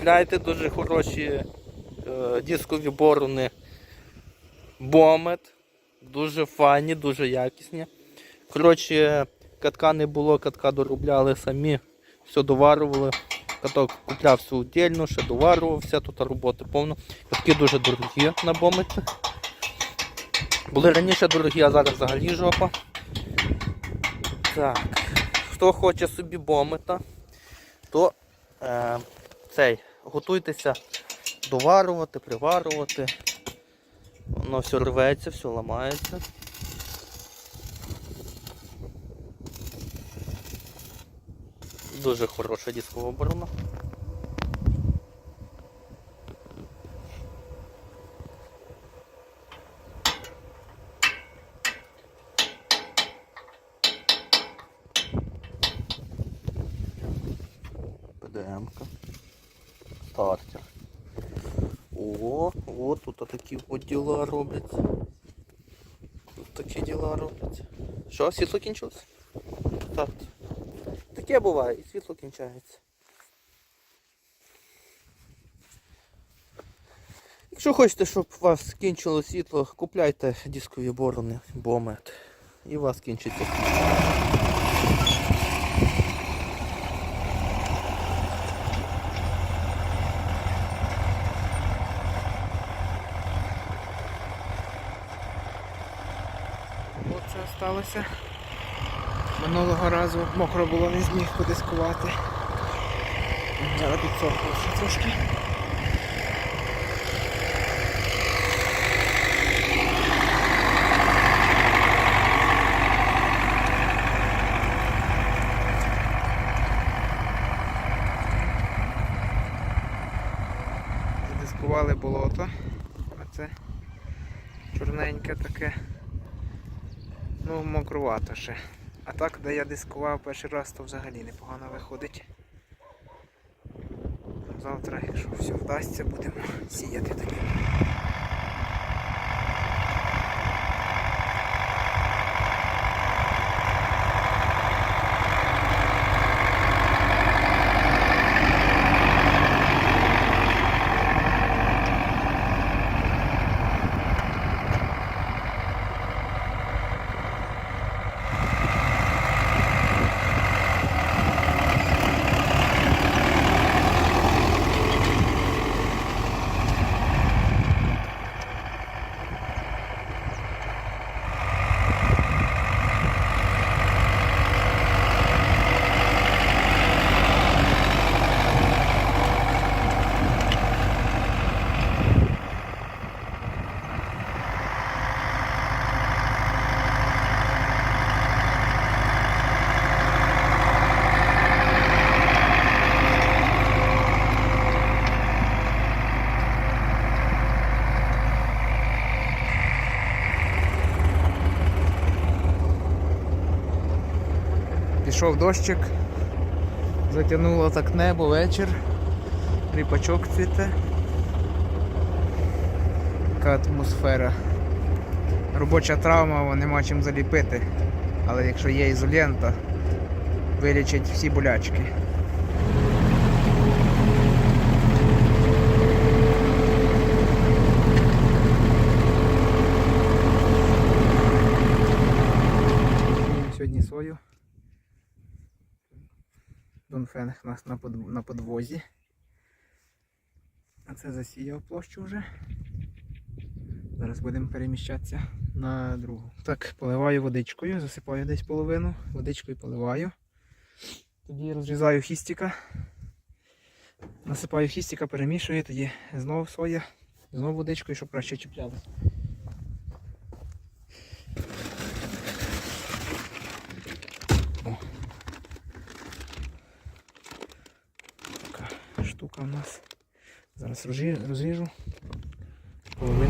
Купляйте дуже хороші е, дискові борони. Бомет. Дуже файні, дуже якісні. Коротше, катка не було, катка доробляли самі, все доварували. Каток куплявся удільно, ще доварювався, тут роботи повно. Катки дуже дорогі на бометі. Були раніше дорогі, а зараз взагалі жопа. Так. Хто хоче собі бомета, то е, цей, готуйтеся доварувати, приварувати. Воно все рветься, все ламається. Дуже хороша дискова оборона. ПДМ-ка. Стартер. О, о, тут такі от діла робляться. Тут такі діла робляться. Що, світло кінчилось? Так. Таке буває, і світло кінчається. Якщо хочете, щоб у вас кінчило світло, купляйте дискові борони, бомет. І у вас кінчиться світло. Оце сталося. Минулого разу мокро було, не зміг подискувати. Зараз підсохло ще трошки. Задискували болото. Оце чорненьке таке. Ну, мокрувато ще. А так, де я дискував перший раз, то взагалі непогано виходить. Завтра, якщо все вдасться, будемо сіяти тоді. Пішов дощик, затягнуло так небо вечір, ріпачок цвіте. Така атмосфера. Робоча травма, нема чим заліпити. Але якщо є ізолента, вилічить всі болячки. Донфенг у нас на, под... на подвозі. А це засіяв площу вже. Зараз будемо переміщатися на другу. Так, поливаю водичкою, засипаю десь половину, водичкою поливаю. Тоді розрізаю хістика. Насипаю хістика, перемішую, тоді знову соя, знову водичкою, щоб краще чіплялось. у нас. Зараз розріжу половину.